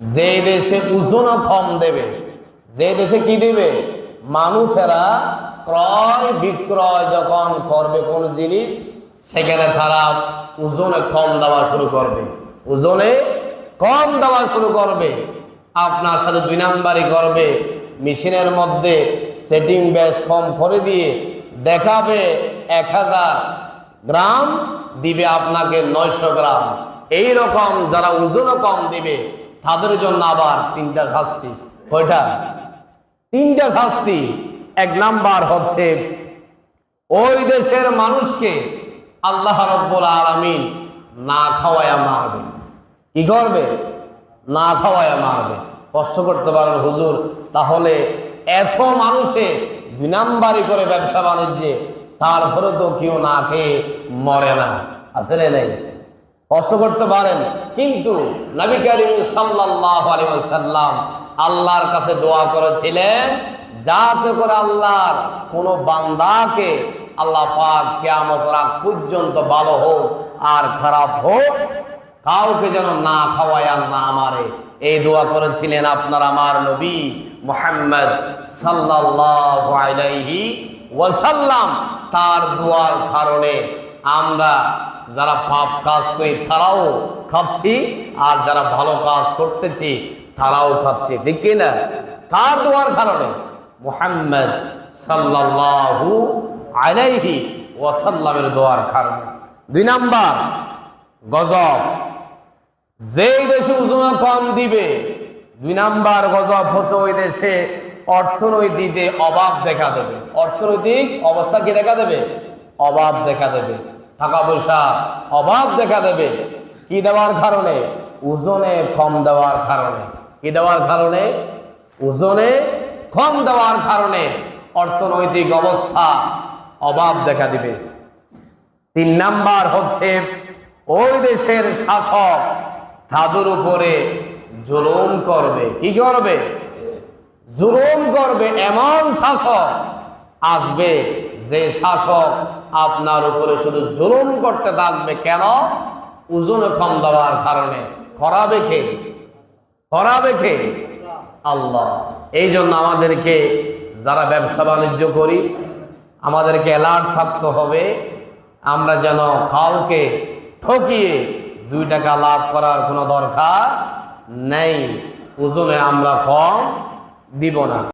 যে দেশে ওজনও কম দেবে, যে দেশে কি দিবে? মানুষেরা ক্রয় বিক্রয় যখন করবে কোন জিনিস, সেখানে তারা ওজনে কম দেওয়া শুরু করবে। ওজনে কম দেওয়া শুরু করবে। আপনার সাথে দুই নাম্বারই করবে। মেশিনের মধ্যে সেটিং ব্যাস কম করে দিয়ে দেখাবে এক হাজার গ্রাম, দিবে আপনাকে নয়শো গ্রাম। এই রকম যারা ওজনও কম দিবে তাদের জন্য আবার তিনটা শাস্তি। কয়টা? তিনটা শাস্তি। এক নাম্বার হচ্ছে, ওই দেশের মানুষকে আল্লাহ রব্বুল আলামিন না খাওয়ায়া মারবে কি করবে? না খাওয়ায়া মারবে কষ্ট করতে পারেন হুজুর। তাহলে এত মানুষে দুই নাম্বারি করে ব্যবসা বাণিজ্যে তারপরে তো কেউ না খেয়ে মরে না। আসলে নেই? কষ্ট করতে পারেন। কিন্তু নবী করিম সাল্লাল্লাহু আলাইহি ওয়াসাল্লাম আল্লাহর কাছে দোয়া করেছিলেন যাতে করে আল্লাহর কোন বান্দাকে আল্লাহ পাক কিয়ামত রাত পর্যন্ত ভালো হোক আর খারাপ হোক, কাউকে যেন না খাওয়ায় আর না মারে। এই দোয়া করেছিলেন আপনার আমার নবী মুহাম্মদ সাল্লাল্লাহু আলাইহি ওয়াসাল্লাম। তার দোয়ার কারণে আমরা যারা পাপ কাজ করি, তারাও খাচ্ছি, আর যারা ভালো কাজ করতেছি, তারাও খাচ্ছি। ঠিক কি না? কার দোয়ার কারণে মুহাম্মদ সাল্লাল্লাহু আলাইহি ওয়াসাল্লামের দোয়ার কারণে। দুই নাম্বার, গজব। যেই দেশে ওজন কম দিবে, দুই নাম্বার গজব হচ্ছে ওই দেশে অর্থনৈতিকে অভাব দেখা দেবে। অর্থনৈতিক অবস্থা কি দেখা দেবে? অভাব দেখা দেবে। টাকা পয়সা অভাব দেখা দেবে। কি দেওয়ার কারণে? ওজনে কম দেওয়ার কারণে। কি দেওয়ার কারণে? ওজনে কম দেওয়ার কারণে অর্থনৈতিক অবস্থা অভাব দেখা দিবে। তিন নাম্বার হচ্ছে, ওই দেশের শাসক তাদের উপরে জুলুম করবে। কি করবে? জুলুম করবে। এমন শাসক আসবে যে শাসক আপনার উপরে শুধু জুলুম করতে থাকবে কেন? ওজনে কম দেওয়ার কারণে। করাবে কে? করাবে কে? আল্লাহ। এই জন্য আমাদেরকে যারা ব্যবসা বাণিজ্য করি, আমাদেরকে অ্যালার্ট থাকতে হবে। আমরা যেন কাউকে ঠকিয়ে দুই টাকা লাভ করার কোনো দরকার নেই। ওজনে আমরা কম দিব না।